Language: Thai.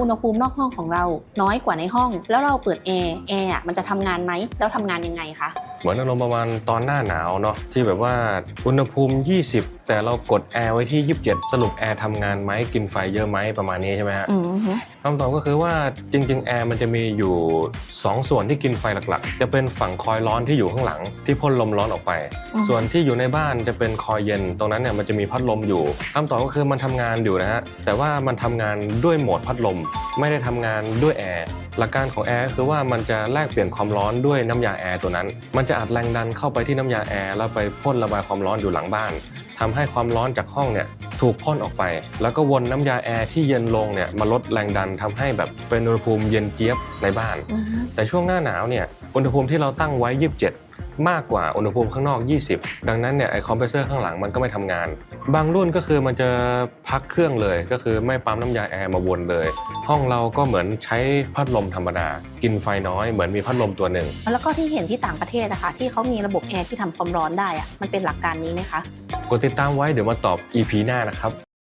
อุณหภูมินอกห้องของเราน้อยกว่าในห้อง แล้วเราเปิดแอร์แอร์อะมันจะทำงานไหมแล้วทำงานยังไงคะ เหมือนอารมณ์ประมาณตอนหน้าหนาวเนาะที่แบบว่าอุณหภูมิ 20 แต่เรากดแอร์ไว้ที่ 27 สรุปแอร์ทำงานไหมกินไฟเยอะไหมประมาณนี้ใช่ไหมฮะอืมฮึคำตอบก็คือว่าจริง ๆ แอร์มันจะมีอยู่ 2 ส่วนที่กินไฟหลักๆ จะเป็นฝั่งคอยร้อนที่อยู่ข้างหลัง ที่พ่นลมร้อนออกไป ส่วนที่อยู่ในบ้านจะเป็นคอยเย็น ตรงนั้นเนี่ยมันจะมีพัดลมอยู่คำตอบก็คือมันทำงานอยู่นะฮะแต่ว่ามันทำงานด้วยโหมดพัดลม ไม่ได้ทำงานด้วยแอร์หลักการของแอร์คือว่ามันจะแลกเปลี่ยนความร้อนด้วยน้ำยาแอร์ตัวนั้น มันจะอัดแรงดันเข้าไปที่น้ำยาแอร์แล้วไปพ่นระบายความร้อนอยู่หลังบ้านทำให้ความร้อนจากห้องเนี่ยถูกพ่นออกไป แล้วก็วนน้ำยาแอร์ที่เย็นลงเนี่ยมาลดแรงดันทำให้แบบเป็นอุณหภูมิเย็นเจี๊ยบในบ้าน แต่ช่วงหน้าหนาวเนี่ยอุณหภูมิที่เราตั้งไว้ 27 มากกว่าอุณหภูมิข้างนอก 20 ดังนั้นเนี่ยไอคอมเพรสเซอร์ข้างหลังมันก็ไม่ทำงาน บางรุ่นก็คือมันจะพักเครื่องเลย ก็คือไม่ปั๊มน้ำยาแอร์มาวนเลย ห้องเราก็เหมือนใช้พัดลมธรรมดา กินไฟน้อยเหมือนมีพัดลมตัวหนึ่ง แล้วก็ที่เห็นที่ต่างประเทศนะคะที่เขามีระบบแอร์ที่ทำความร้อนได้อะมันเป็นหลักการนี้ไหมคะ กดติดตามไว้เดี๋ยวมาตอบ EP หน้านะครับ